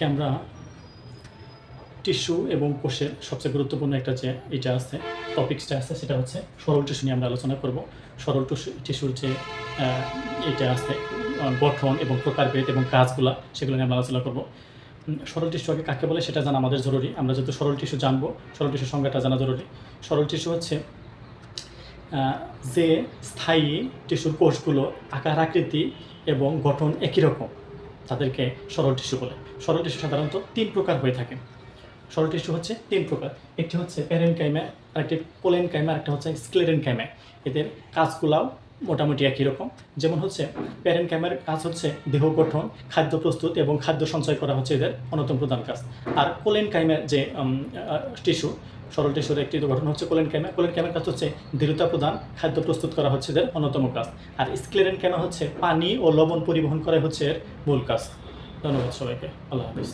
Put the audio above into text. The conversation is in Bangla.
আজকে আমরা টিস্যু এবং কোষের সবচেয়ে গুরুত্বপূর্ণ একটা যে এটা আছে টপিক্সটা আছে, সেটা হচ্ছে সরল টিস্যু নিয়ে আমরা আলোচনা করব। সরল টিস্যু, টিস্যুর যে এটা আছে গঠন এবং প্রকারভেদ এবং কাজগুলা, সেগুলো নিয়ে আমরা আলোচনা করব। সরল টিস্যু আগে কাকে বলে সেটা জানা আমাদের জরুরি। আমরা যেহেতু সরল টিস্যু জানব, সরল টিস্যুর সংজ্ঞাটা জানা জরুরি। সরল টিস্যু হচ্ছে যে স্থায়ী টিস্যুর কোষগুলো আকার, আকৃতি এবং গঠন একই রকম। তাদেরকে সরল টিস্যু বলে। সরল টিস্যু সাধারণত তিন প্রকার হয়ে থাকে। সরল টিস্যু হচ্ছে তিন প্রকার। একটি হচ্ছে প্যারেনকাইমা আরেকটি কোলেনকাইমা, আরেকটা হচ্ছে স্ক্লেরেনকাইমা। এদের কাজগুলাও মোটামুটি একই রকম। যেমন হচ্ছে প্যারেনকাইমার কাজ হচ্ছে দেহ গঠন, খাদ্য প্রস্তুত এবং খাদ্য সঞ্চয় করা হচ্ছে এদের অন্যতম প্রধান কাজ। আর কোলেনকাইমার যে টিস্যু সরল টিস্যুর একটি গঠন হচ্ছে কোলেন ক্যামা কোলেন ক্যামের কাজ হচ্ছে দৃঢ়তা প্রদান, খাদ্য প্রস্তুত করা হচ্ছে এদের অন্যতম কাজ। আর স্ক্লেরেনকাইমা হচ্ছে পানি ও লবণ পরিবহন করা হচ্ছে এর মূল কাজ। ধন্যবাদ সবাইকে। আল্লাহ হাফিজ।